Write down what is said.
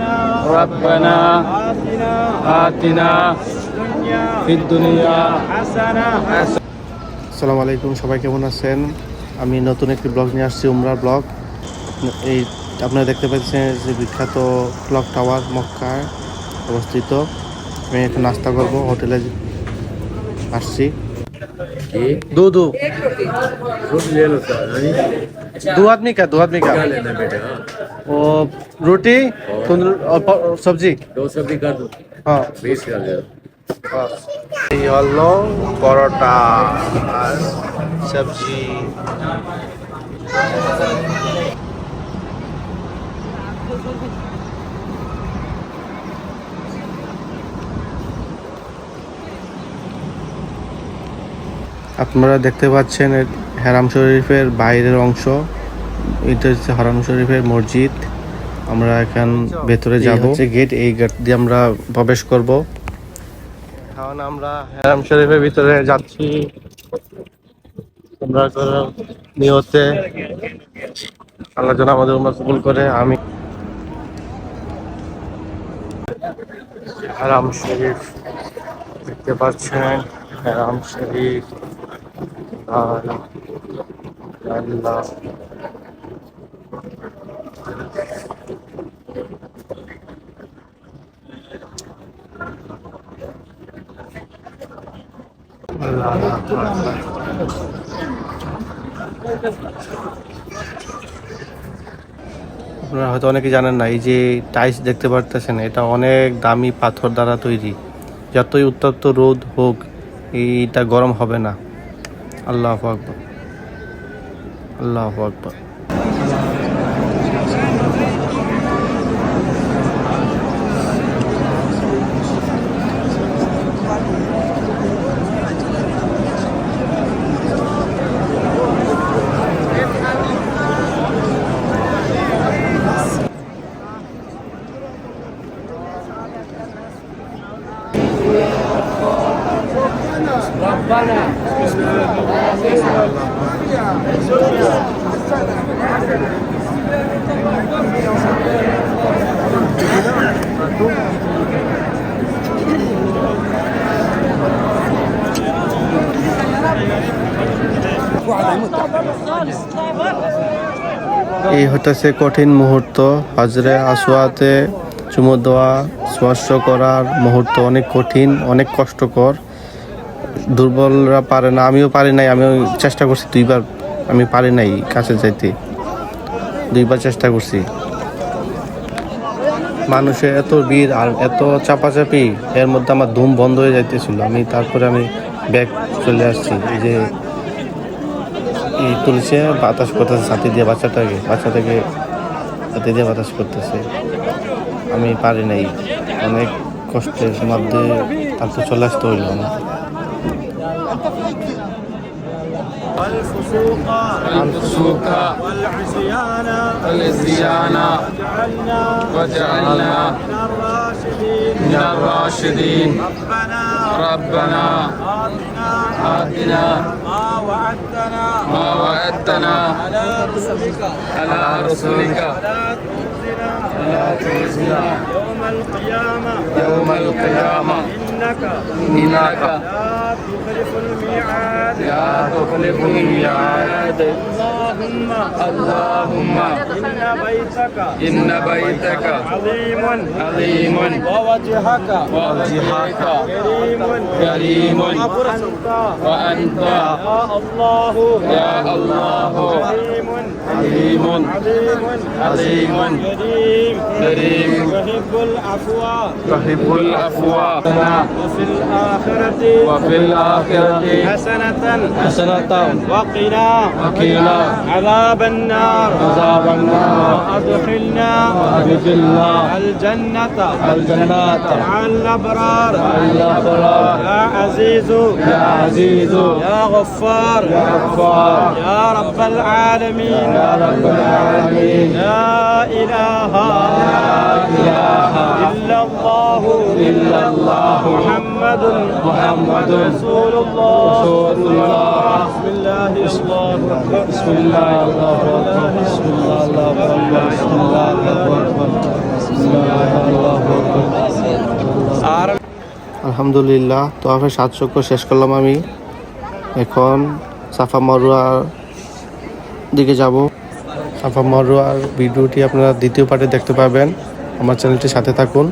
ربنا آتنا في الدنيا আসসালামু আলাইকুম সবাই কেমন আছেন আমি নতুন একটি ব্লগ নিয়ে আসছি উমরার ব্লগ এই আপনারা দেখতে পাচ্ছেন যে বিখ্যাত ক্লক টাওয়ার মক্কায় অবস্থিত আমি এখন নাস্তা করব হোটেলে আসছি दो दो ले लो सर नहीं दो आदमी का दो आदमी का क्या लेना बेटा और रोटी तंदूर और प- सब्जी दो सब्जी कर दो हाँ बीस कर दो এই হলো পরোটা আর সবজি আপনারা দেখতে পাচ্ছেন এ হারাম শরীফের বাইরের অংশ এটা হচ্ছে হারাম শরীফের মসজিদ। আমরা এখন ভেতরে যাব। গেট এই গেট দিয়ে আমরা প্রবেশ করব। এখন আমরা হারাম শরীফের ভিতরে যাচ্ছি। করো নিয়তে আল্লাহ যেন আমাদের উমরা কবুল করে আমি হারাম শরীফ দেখতে পাচ্ছেন। হারাম শরীফ আর আল্লাহ। আপনারা হয়তো অনেকে জানেন না, এই যে টাইস দেখতে পারতেছেন, এটা অনেক দামি পাথর দ্বারা তৈরি। যতই উত্তপ্ত রোদ হোক, এইটা গরম হবে না। আল্লাহ আকবর। আল্লাহ আকবর। এই হতেছে কঠিন মুহূর্ত। হাজরে আসোয়াতে চুমু দেওয়া, স্পর্শ করার মুহূর্ত অনেক কঠিন, অনেক কষ্টকর। দুর্বলরা পারে না, আমিও পারি নাই আমিও চেষ্টা করছি দুইবার, আমি পারি নাই কাছে যাইতে। দুইবার চেষ্টা করছি। মানুষের এত ভিড় আর এত চাপাচাপি, এর মধ্যে আমার ধুম বন্ধ হয়ে যাইতেছিল। আমি তারপরে আমি ব্যাগ চলে আসছি, এই যে এই তুলছে, বাতাস করতেছে, ছাতি দিয়ে বাচ্চাটাকে বাচ্চাটাকে ছাতি দিয়ে বাতাস করতেছে। আমি পারি নাই। অনেক কষ্টের মধ্যে তারপর চলে আসতে হইল আমার। والفسوق. الفسوق والعصيان. والعصيان. وجعلنا. وجعلنا. من الراشدين. من الراشدين. ربنا. ربنا. آتنا. آتنا. ما وعدتنا. ما وعدتنا. على رسلك. على رسولك ولا تخزنا. يوم القيامة. يوم القيامة. إنك. إنك. تخلف الميعاد لا تخلف الميعاد اللهم اللهم إن بيتك إن بيتك عظيم عظيم ووجهك وجهك كريم كريم وأنت وأنت يا الله يا الله حليم عظيم عظيم كريم كريم يحب العفو تحب العفو وفي الآخرة وفي الآخرة. حسنة. حسنة. وقنا وقنا. عذاب النار. عذاب النار. وأدخلنا وأدخلنا الجنة. الجنات مع الأبرار. الأبرار. يا عزيز. يا عزيز. يا غفار. يا غفار. يا رب العالمين. يا رب العالمين. لا إله. إله. إلا الله. إلا الله. محمد. محمد. رسول الله. رسول الله. بسم الله. الله. أكبر بسم الله. الله. أكبر بسم الله. الله أكبر আলহামদুলিল্লাহ তোয়াফের সাত চক্র শেষ করলাম আমি। এখন সাফা মরুয়ার দিকে যাব। সাফা মরুয়ার ভিডিওটি আপনারা দ্বিতীয় পার্টে দেখতে পাবেন। আমার চ্যানেলটির সাথে থাকুন।